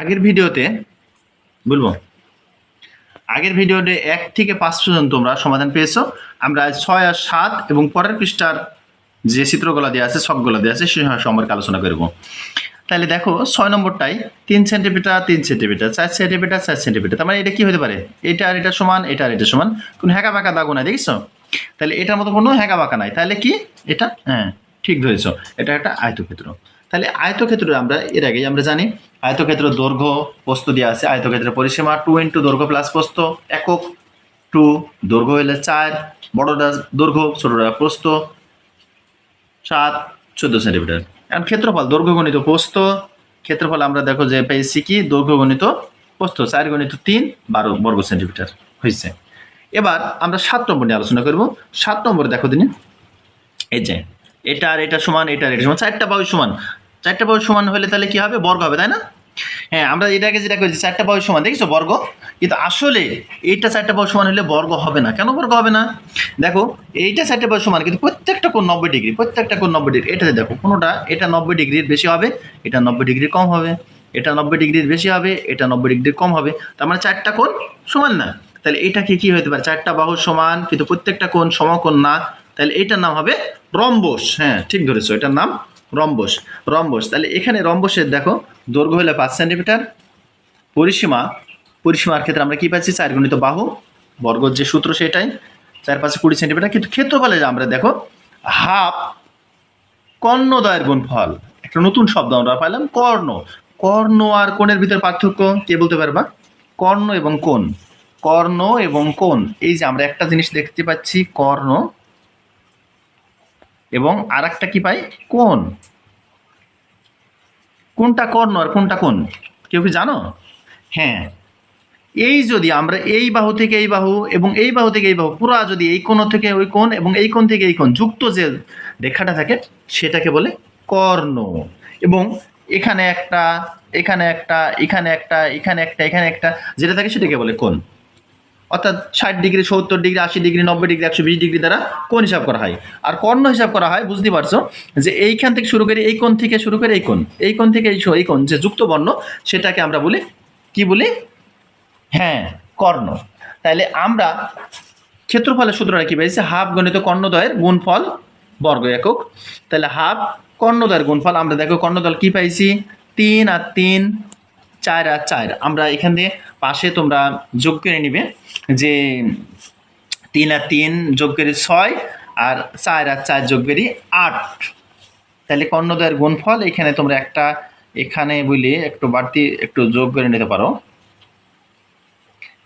আগের ভিডিওতে বলব? আগের ভিডিওতে এক থেকে পাঁচ পর্যন্ত তোমরা সমাধান পেয়েছ। আমরা ছয় আর সাত এবং পরের পৃষ্ঠার যে চিত্রগুলো দেওয়া আছে, সবগুলো দেওয়া আছে, সে সম্পর্কে আলোচনা করব। তাহলে দেখো, ছয় নম্বরটাই, তিন সেন্টিমিটার তিন সেন্টিমিটার, চার সেন্টিমিটার চার সেন্টিমিটার। তার মানে এটা কি হতে পারে? এটা আর এটা সমান, এটা আর এটা সমান। কোনো হ্যাঁকা বাঁকা দাগো নাই দেখিস তাহলে এটার মতো কোনো হ্যাঁকা বাঁকা নাই। তাহলে কি? এটা? হ্যাঁ ঠিক ধরেছ। এটা একটা আয়তক্ষেত্র। তাহলে আয়তক্ষেত্র আমরা এর আগে আমরা জানি, আয়তক্ষেত্র দৈর্ঘ্য প্রস্থ দেওয়া আছে, আয়তক্ষেত্রের পরিসীমা টু ইন্টু দৈর্ঘ্য প্লাস প্রস্ত একক টু দৈর্ঘ্য হলে চার, বড়টা দৈর্ঘ্য, ছোটটা প্রস্ত সাত, চোদ্দ সেন্টিমিটার এখন ক্ষেত্রফল দৈর্ঘ্য গণিত প্রস্থ ক্ষেত্রফল আমরা দেখো যে পেয়েছি কি? দৈর্ঘ্য গণিত প্রস্থ চার গণিত তিন, বারো বর্গ সেন্টিমিটার হয়েছে এবার আমরা সাত নম্বর নিয়ে আলোচনা করব। সাত নম্বর দেখো দিনে এই যে, এটা আর এটা সমান, এটা আর এটা সমান, চারটা বাহু সমান। চারটা বাহু সমান হলে তাহলে কি হবে? বর্গ হবে, তাই না? হ্যাঁ আমরা এটাকে যেটা করেছি, চারটা বাহু সমান, দেখছ? বর্গ। কিন্তু আসলে এইটা চারটা বাহু সমান হলে বর্গ হবে না। কেন বর্গ হবে না? দেখো, এইটা চারটা বাহু সমান, কিন্তু প্রত্যেকটা কোণ নব্বই ডিগ্রি, প্রত্যেকটা কোণ নব্বই ডিগ্রি। এটাতে দেখো, কোনোটা? এটা নব্বই ডিগ্রির বেশি হবে, এটা নব্বই ডিগ্রি কম হবে, এটা নব্বই ডিগ্রির বেশি হবে, এটা নব্বই ডিগ্রির কম হবে। তার মানে চারটা কোণ সমান না। তাহলে এটা কি কি হতে পারে? চারটা বাহু সমান, কিন্তু প্রত্যেকটা কোণ সমকোণ না। তাহলে এইটার নাম হবে রম্বস। হ্যাঁ ঠিক ধরেছো, এটার নাম রম্বস রম্বস। তাহলে এখানে রম্বসের দেখো, দৈর্ঘ্য হলে পাঁচ সেন্টিমিটার। পরিসীমা, পরিসীমার ক্ষেত্রে আমরা কী পাচ্ছি? চার গুণিত বাহু, বর্গর যে সূত্র সেটাই, চার পাঁচে কুড়ি সেন্টিমিটার। কিন্তু ক্ষেত্রফলে যে আমরা দেখো, হাফ কর্ণদয়ের গুণফল। একটা নতুন শব্দ আমরা পাইলাম, কর্ণ। কর্ণ আর কোণের ভিতরে পার্থক্য কে বলতে পারবা? কর্ণ এবং কোণ। কর্ণ এবং কোণ। এই যে আমরা একটা জিনিস দেখতে পাচ্ছি, কর্ণ এবং আর একটা কি পাই? কোন কোনটা কর্ণ আর কোনটা কোন কেউ কি জানো? হ্যাঁ। এই যদি আমরা এই বাহু থেকে এই বাহু এবং এই বাহু থেকে এই বাহু, পুরা যদি এই কোণ থেকে ওই কোণ এবং এই কোণ থেকে এই কোণ যুক্ত যে রেখাটা থাকে, সেটাকে বলে কর্ণ। এবং এখানে একটা এখানে একটা এখানে একটা এখানে একটা এখানে একটা, যেটা থাকে সেটাকে বলে কোণ। অর্থাৎ ষাট ডিগ্রি, সত্তর ডিগ্রি, আশি ডিগ্রি, নব্বই ডিগ্রি, একশো বিশ ডিগ্রি দ্বারা কোন হিসাব করা হয়। আর কর্ণ হিসাব করা হয়, বুঝতে পারছ? যে এইখান থেকে শুরু করে এই কোণ থেকে শুরু করে এই কোণ এই কোণ থেকে এই এই কোণ, যে যুক্ত বর্ণ, সেটাকে আমরা বলি, কি বলি? হ্যাঁ কর্ণ। তাহলে আমরা ক্ষেত্রফলের সূত্রটা কি পেয়েছি? হাফ গণিত কর্ণদয়ের গুণফল বর্গ একক। তাহলে হাফ কর্ণদয়ের গুণফল, আমরা দেখো কর্ণদল কি পাইছি? তিন আর তিন চার আর চার। আমরা এখান দিয়ে পাশে তোমরা যোগ করে নিবে যে তিন আর তিন যোগ করি ছয় আর চার আর চার যোগ করি আট। তাহলে কর্ণদয়ের গুণফল এখানে তোমরা একটা এখানে বলি একটু বাড়তি একটু যোগ করে নিতে পারো।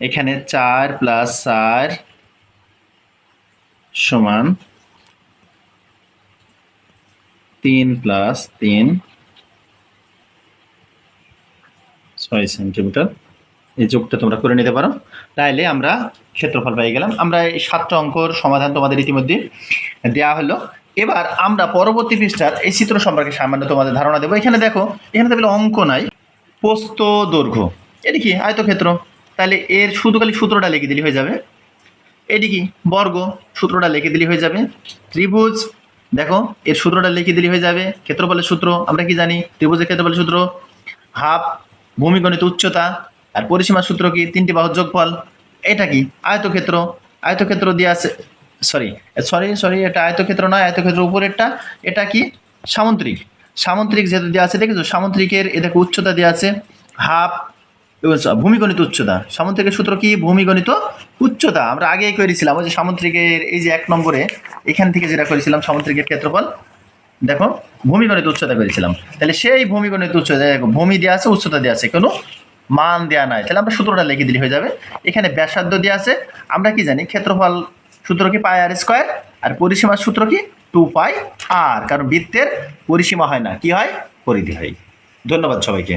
এখানে চার প্লাস চার সমান তিন প্লাস তিন ছয় সেন্টিমিটার। এই যোগটা তোমরা করে নিতে পারো। তাইলে আমরা ক্ষেত্রফল পেয়ে গেলাম। আমরা এই সাতটা অঙ্কর সমাধান তোমাদের ইতিমধ্যে দেওয়া হলো। এবার আমরা পরবর্তী পৃষ্ঠার এই চিত্র সম্পর্কে সামান্য তোমাদের ধারণা দেবো। এখানে দেখো, এখানে তাহলে অঙ্ক নাই। পোস্ত দৈর্ঘ্য। এটি কি? আয়তক্ষেত্র। তাহলে এর শুধু খালি সূত্রটা লিখে দিলে হয়ে যাবে। এটি কি? বর্গ। সূত্রটা লিখে দিলে হয়ে যাবে। ত্রিভুজ। দেখো, এর সূত্রটা লিখে দিলে হয়ে যাবে। ক্ষেত্রফলের সূত্র, আমরা কি জানি? ত্রিভুজের ক্ষেত্রফলের সূত্র। হাফ ভূমিগণিত উচ্চতা আর পরিসীমার সূত্র কি? তিনটি বাহুর যোগফল। এটা কি? আয়তক্ষেত্র। আয়তক্ষেত্র দিয়ে আছে সরি সরি সরি এটা আয়তক্ষেত্র নয়, আয়তক্ষেত্র উপরেরটা। এটা কি? সামুদ্রিক সামুদ্রিক যেহেতু দেওয়া আছে, দেখেছ? সামুদ্রিকের এ উচ্চতা দেওয়া আছে হাফ ভূমিগণিত উচ্চতা। সামুদ্রিকের সূত্র কি? ভূমিগণিত উচ্চতা। আমরা আগেই করেছিলাম, ওই যে সামুদ্রিকের এই যে এক নম্বরে, এখান থেকে যেটা করেছিলাম সামুদ্রিকের ক্ষেত্রফল। দেখো, ভূমিগণিত উচ্চতা করেছিলাম। তাহলে সেই ভূমিগণিত উচ্চতা ভূমি দেওয়া আছে, উচ্চতা দেওয়া আছে, কোনো মান দেওয়া নাই। তাহলে আমরা সূত্রটা লিখে দিলে হয়ে যাবে। এখানে ব্যাসার্ধ দেওয়া আছে। আমরা কি জানি, ক্ষেত্রফল সূত্র কি পাই আর স্কোয়ার আর পরিসীমার সূত্র কি? টু পাই আর কারণ বৃত্তের পরিসীমা হয় না। কি হয়? পরিধি হয়। ধন্যবাদ সবাইকে।